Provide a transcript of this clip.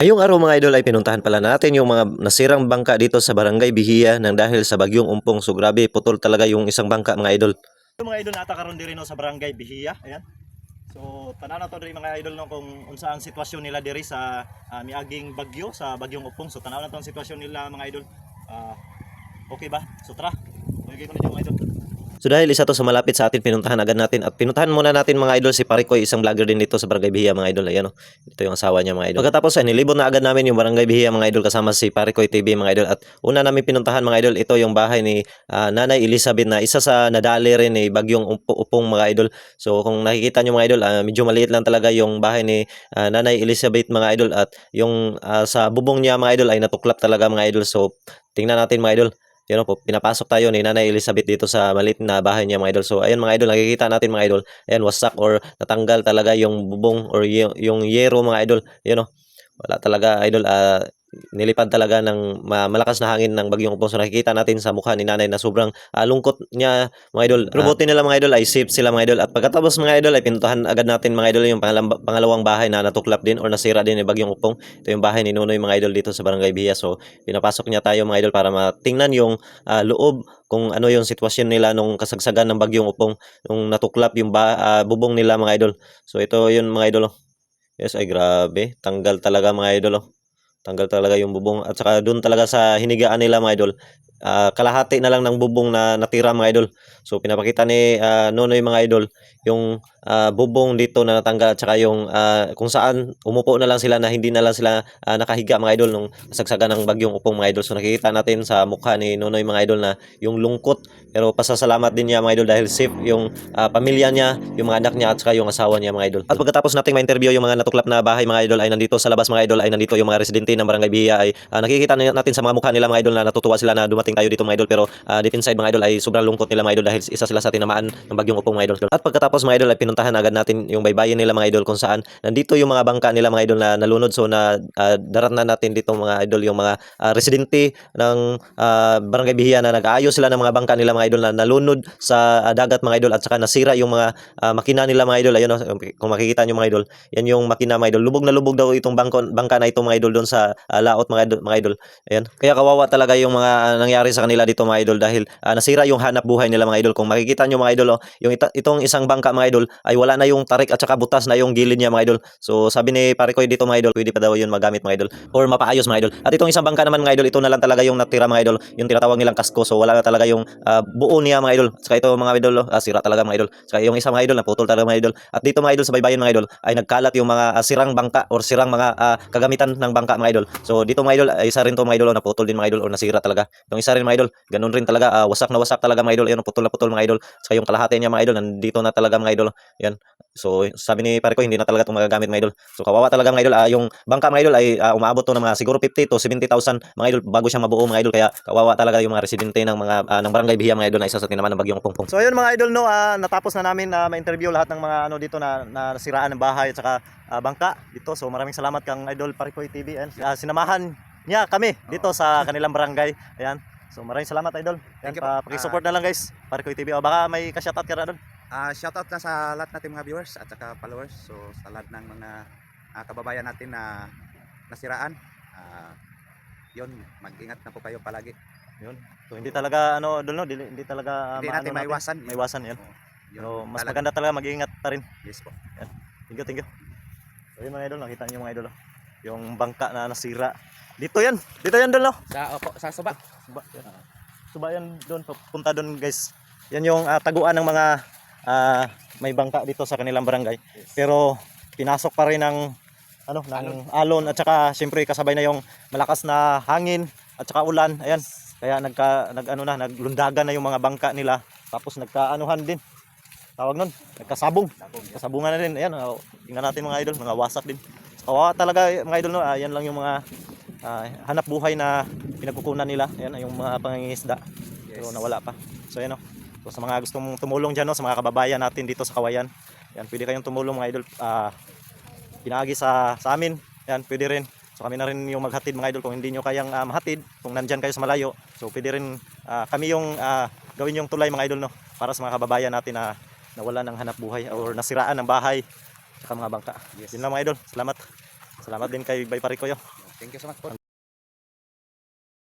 Ngayong araw mga idol ay pinuntahan pala natin yung mga nasirang bangka dito sa Barangay Bihiya nang dahil sa bagyong umpong. So grabe, putol talaga yung isang bangka mga idol. Yung mga idol nata karon diri no sa barangay Bihiya, ayan. So tanaw na to diri mga idol no kung unsa ang sitwasyon nila diri sa ah, miaging bagyo sa bagyong upong. So tanaw na to ang sitwasyon nila mga idol. Ah, okay ba? So tara. Bigay ko na mga idol. So dahil isa to sa malapit sa atin, pinuntahan agad natin at pinuntahan muna natin mga idol si Parikoy, isang vlogger din dito sa Barangay Bihiya mga idol. Ayan o, ito yung asawa niya mga idol. Pagkatapos ay nilibot na agad namin yung Barangay Bihiya mga idol kasama si Parikoy TV mga idol. At una namin pinuntahan mga idol, ito yung bahay ni ah, Nanay Elizabeth na isa sa nadali rin ni bagyong upo- upong mga idol. So kung nakikita nyo mga idol, ah, medyo maliit lang talaga yung bahay ni ah, Nanay Elizabeth mga idol at yung ah, sa bubong niya mga idol ay natuklap talaga mga idol. So tingnan natin mga idol. Yan po, pinapasok tayo ni Nanay Elizabeth dito sa maliit na bahay niya mga idol. So ayun mga idol, nakikita natin mga idol. Ayan, wasak or natanggal talaga yung bubong or y- yung yero mga idol. Yan o. Wala talaga idol. ah, nilipad talaga ng ma- malakas na hangin ng bagyong upong. So nakikita natin sa mukha ni nanay na sobrang ah, lungkot niya mga idol. Pero buti nila mga idol ay safe sila mga idol. At pagkatapos mga idol ay pinuntahan agad natin mga idol yung pangalawang bahay na natuklap din or nasira din ni bagyong upong. Ito yung bahay ni Nunoy mga idol dito sa Barangay Biya. So pinapasok niya tayo mga idol para matingnan yung ah, loob kung ano yung sitwasyon nila nung kasagsagan ng bagyong upong nung natuklap yung ba, ah, bubong nila mga idol. So ito yun mga idol. oh. Yes, ay grabe. Tanggal talaga mga idol. oh. Tanggal talaga yung bubong. At saka doon talaga sa hinigaan nila mga idol. Ah, kalahati na lang ng bubong na natira mga idol. So pinapakita ni ah, Nonoy mga idol yung ah, bubong dito na natanggal at saka yung ah, kung saan umupo na lang sila na hindi na lang sila ah, nakahiga mga idol nung kasagsagan ng bagyong upong mga idol. So nakikita natin sa mukha ni Nonoy mga idol na yung lungkot pero pasasalamat din niya mga idol dahil safe yung ah, pamilya niya, yung mga anak niya at saka yung asawa niya mga idol. At pagkatapos nating ma-interview yung mga natuklap na bahay mga idol ay nandito sa labas mga idol ay nandito yung mga residente ng Barangay Biya ay ah, nakikita na- natin sa mga mukha nila mga idol na natutuwa sila na dumating tayo dito mga idol pero ah, deep inside mga idol ay sobrang lungkot nila mga idol dahil isa sila sa tinamaan ng bagyong upong mga idol. At pagkatapos mga idol ay pinuntahan agad natin yung baybayin nila mga idol kung saan nandito yung mga bangka nila mga idol na nalunod so na ah, darat na natin dito mga idol yung mga ah, residente ng ah, Barangay Bihiya na nag-aayos sila ng mga bangka nila mga idol na nalunod sa ah, dagat mga idol at saka nasira yung mga ah, makina nila mga idol ayun oh, kung makikita nyo mga idol yan yung makina mga idol lubog na lubog daw itong bangko, bangka na ito mga idol doon sa ah, laot mga idol, mga idol ayan kaya kawawa talaga yung mga ah, nangyari sa kanila dito mga idol dahil ah, nasira yung hanap buhay nila mga idol kung makikita nyo mga idol oh, yung ita- itong isang bangka mga idol ay wala na yung tarik at saka butas na yung gilid niya mga idol so sabi ni pare ko dito mga idol pwede pa daw yun magamit mga idol or mapaayos mga idol at itong isang bangka naman mga idol ito na lang talaga yung natira mga idol yung tinatawag nilang kasko so wala na talaga yung ah, buo niya mga idol saka ito mga idol oh, ah, sira talaga mga idol saka yung isang mga idol naputol talaga mga idol at dito mga idol sa baybayin mga idol ay nagkalat yung mga ah, sirang bangka or sirang mga ah, kagamitan ng bangka mga idol so dito mga idol ay isa rin to mga idol oh, naputol din mga idol or nasira talaga yung isa rin mga idol. Ganun rin talaga ah, wasak na wasak talaga mga idol. Ayun putol na putol mga idol. Saka yung kalahati niya mga idol nandito na talaga mga idol. Yan so sabi ni pare ko hindi na talaga itong magagamit mga idol. So kawawa talaga mga idol. Ah, yung bangka mga idol ay ah, umaabot to ng mga siguro 50 to 70,000 mga idol bago siya mabuo mga idol. Kaya kawawa talaga yung mga residente ng mga ah, ng barangay Bihiya mga idol na isa sa tinaman ng bagyong pongpong. So ayun mga idol no, ah, natapos na namin na ma-interview lahat ng mga ano dito na, na nasiraan ng bahay at saka ah, bangka dito. So maraming salamat kang Idol Parikoy TV and ah, sinamahan niya kami dito sa kanilang barangay. Ayan. So maraming salamat Idol. Ayan, Thank you pa, po. pakisupport na lang guys. Parikoy TV. O baka may ka-shoutout ka na doon. Ah, shoutout na sa lahat nating mga viewers at saka followers. So sa lahat ng mga ah, kababayan natin na nasiraan. Ah, yun, mag-ingat na po kayo palagi. Yun. So hindi talaga ano doon no, hindi, hindi talaga ah, Hindi maano natin maiwasan. Maiwasan yan. Oo, yun, So mas talaga. maganda talaga mag-iingat pa rin. Yes po. Thank you, thank you. So yun mga idol, nakita niyo mga idol. oh. Yung bangka na nasira. Dito yan. Dito yan doon no. Sa, opo, sa suba. Suba, yan. Suba yan doon, papunta doon guys. Yan yung ah, taguan ng mga ah, may bangka dito sa kanilang barangay. Pero pinasok pa rin ng ano, ng alon. at saka siyempre kasabay na yung malakas na hangin at saka ulan. Ayan. Kaya nagka nag ano na, naglundagan na yung mga bangka nila. Tapos nagkaanuhan din. Tawag nun, nagkasabong. Kasabungan na din. Ayan, oh, tingnan natin mga idol, mga wasak din. Kawawa talaga mga idol no. Ayan lang yung mga ah, hanap buhay na pinagkukunan nila. Ayan yung mga pangingisda. Pero nawala pa. So ayan o. So sa mga gustong tumulong dyan no, sa mga kababayan natin dito sa Kawayan. Yan, pwede kayong tumulong mga idol. Ah, pinagi sa, sa amin. Yan, pwede rin. So kami na rin yung maghatid mga idol kung hindi nyo kayang ah, mahatid. Kung nandyan kayo sa malayo. So pwede rin ah, kami yung ah, gawin yung tulay mga idol no. Para sa mga kababayan natin na nawala ng hanap buhay or nasiraan ng bahay. Saka mga bangka. Yes. Yun lang mga idol. Salamat. Salamat din kay Bay Parikoy. Oh. Thank you so much po.